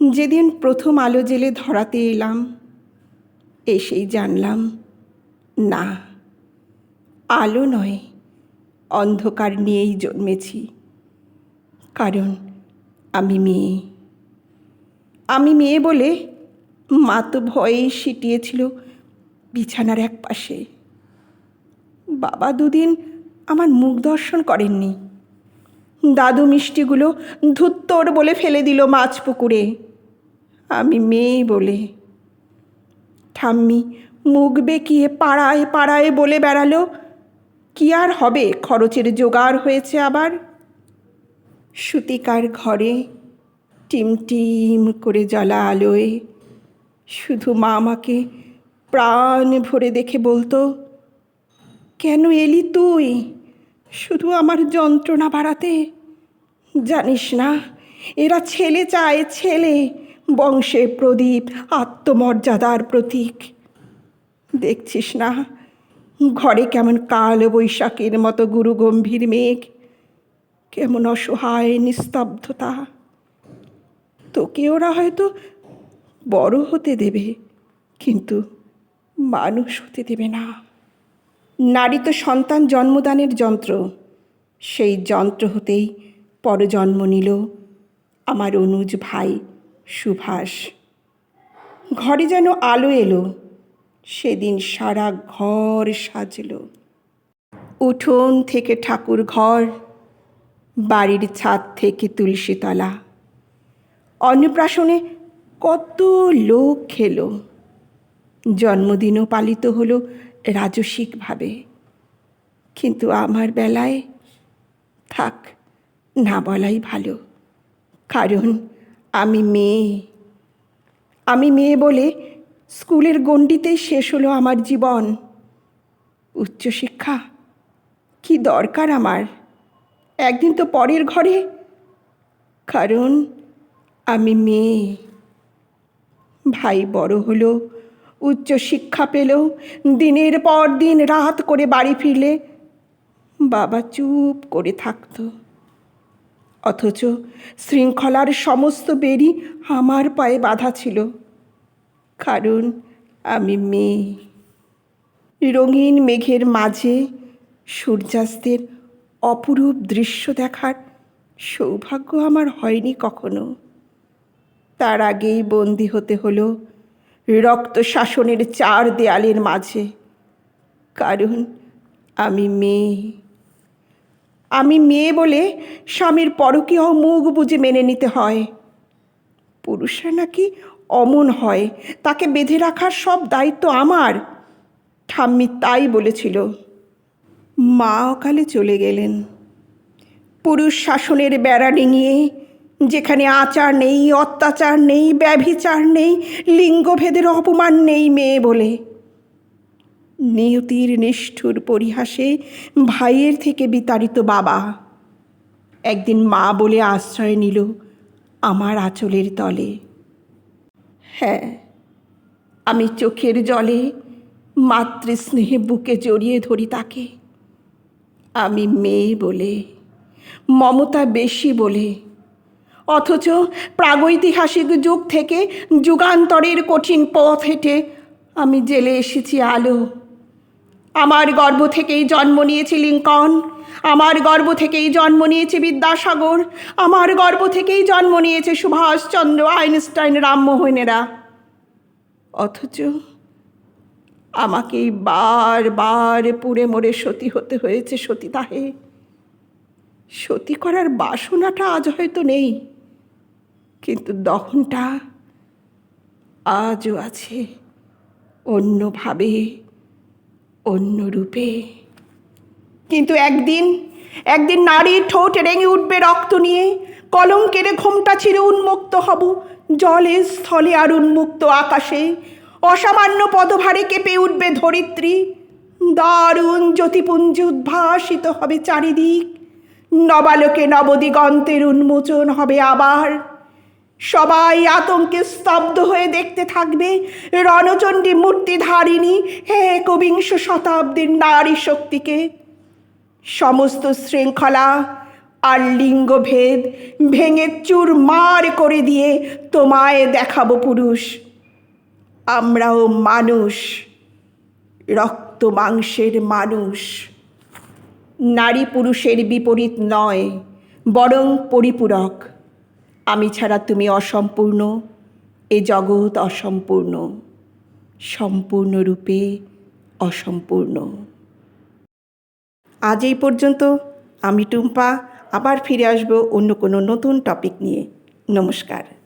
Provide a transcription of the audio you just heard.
যেদিন প্রথম আলো জেলে ধরাতে এলাম, এসেই জানলাম, না, আলো নয়, অন্ধকার নিয়েই জন্মেছি। কারণ আমি মেয়ে। আমি মেয়ে বলে মা তো ভয়ে সিটিয়েছিল বিছানার এক পাশে বাবা দুদিন আমার মুখ দর্শন করেননি। দাদু মিষ্টিগুলো ধুত্তর বলে ফেলে দিল মাছ পুকুরে। আমি মেয়ে বলে। ঠাম্মি মুখ বেঁকিয়ে পাড়ায় পাড়ায় বলে বেড়ালো, কি আর হবে? খরচের জোগাড় হয়েছে আবার? সুতিকার ঘরে টিমটিম করে জ্বলা আলোয়। শুধু মা আমাকে প্রাণ ভরে দেখে বলতো, কেন এলি তুই? শুধু আমার যন্ত্রণা বাড়াতে? জানিস না, এরা ছেলে চায় ছেলে, বংশে প্রদীপ, আত্মমর্যাদার প্রতীক। দেখছিস না, ঘরে কেমন কাল বৈশাখের মতো গুরু গম্ভীর মেঘ। কেমন অসহায় নিস্তব্ধতা। তোকে ওরা হয়তো বড় হতে দেবে, কিন্তু মানুষ হতে দেবে না। নারী তো সন্তান জন্মদানের যন্ত্র। সেই যন্ত্র হতেই পরজন্ম নিল আমার অনুজ ভাই সুভাষ। ঘরে যেন আলো এলো, সেদিন সারা ঘর সাজল। উঠোন থেকে ঠাকুর ঘর, বাড়ির ছাদ থেকে তুলসীতলা অন্নপ্রাশনে কত লোক খেলো। জন্মদিনও পালিত হলো রাজসিকভাবে। কিন্তু আমার বেলায় থাক, না বলাই ভালো। কারণ আমি মেয়ে। আমি মেয়ে বলে স্কুলের গণ্ডিতেই শেষ হলো আমার জীবন। উচ্চশিক্ষা? কি দরকার আমার? একদিন তো পরের ঘরে। কারণ আমি মেয়ে। ভাই বড় হলো উচ্চশিক্ষা পেল দিনের পর দিন রাত করে বাড়ি ফিরলে বাবা চুপ করে থাকতো। অথচ শৃঙ্খলার সমস্ত বেরি আমার পায়ে বাধা ছিল। কারণ আমি মেয়ে। রঙিন মেঘের মাঝে সূর্যাস্তের অপরূপ দৃশ্য দেখার সৌভাগ্য আমার হয়নি কখনো। তার আগেই বন্দি হতে হলো রক্ত শাসনের চার দেয়ালের মাঝে। কারণ আমি মেয়ে। আমি মেয়ে বলে স্বামীর পরকীয় মুখ বুঝে মেনে নিতে হয়। পুরুষরা নাকি অমন হয়, তাকে বেঁধে রাখার সব দায়িত্ব আমার। ঠাম্মি তাই বলেছিল। মা অকালে চলে গেলেন। পুরুষ শাসনের বেড়া ডিঙিয়ে যেখানে আচার নেই, অত্যাচার নেই, ব্যভিচার নেই, লিঙ্গভেদের অপমান নেই মেয়ে বলে। নিয়তির নিষ্ঠুর পরিহাসে ভাইয়ের থেকে বিতাড়িত বাবা। একদিন মা বলে আশ্রয় নিল আমার আঁচলের তলে। হ্যাঁ আমি চোখের জলে মাতৃস্নেহে বুকে জড়িয়ে ধরি তাকে। আমি মেয়ে বলে, মমতা বেশি বলে অথচ প্রাগৈতিহাসিক যুগ থেকে যুগান্তরের কঠিন পথ হেঁটে আমি জেলে এসেছি আলো। আমার গর্ভ থেকেই জন্ম নিয়েছে লিঙ্কন, আমার গর্ভ থেকেই জন্ম নিয়েছে বিদ্যাসাগর, আমার গর্ভ থেকেই জন্ম নিয়েছে সুভাষচন্দ্র আইনস্টাইন রামমোহনেরা। অথচ আমাকেই বার বার পুড়ে মরে সতী হতে হয়েছে সতীদাহে। সতী করার বাসনাটা আজ হয়তো নেই। কিন্তু দহনটা আজও আছে অন্যভাবে অন্য রূপে কিন্তু একদিন একদিন নারীর ঠোঁট রেঙে উঠবে রক্ত নিয়ে, কলঙ্কের ঘোমটা ছিঁড়ে উন্মুক্ত হব জলে স্থলে আর উন্মুক্ত আকাশে। অসামান্য পদভারে কেঁপে উঠবে ধরিত্রী। দারুণ জ্যোতিপুঞ্জ উদ্ভাসিত হবে চারিদিক। নবালোকে নবদিগন্তের উন্মোচন হবে আবার। সবাই আতঙ্কে স্তব্ধ হয়ে দেখতে থাকবে। রণচণ্ডী মূর্তিধারিণী, হে একবিংশ শতাব্দীর নারী শক্তিকে। সমস্ত শৃঙ্খলা আর লিঙ্গভেদ ভেঙে চুরমার করে দিয়ে তোমায় দেখাবো পুরুষ। আমরাও মানুষ, রক্ত মাংসের মানুষ। নারী পুরুষের বিপরীত নয়, বরং পরিপূরক। আমি ছাড়া তুমি অসম্পূর্ণ, এ জগৎ অসম্পূর্ণ, সম্পূর্ণরূপে অসম্পূর্ণ। আজ এই পর্যন্ত, আমি টুম্পা, আবার ফিরে আসব অন্য কোনো নতুন টপিক নিয়ে। নমস্কার।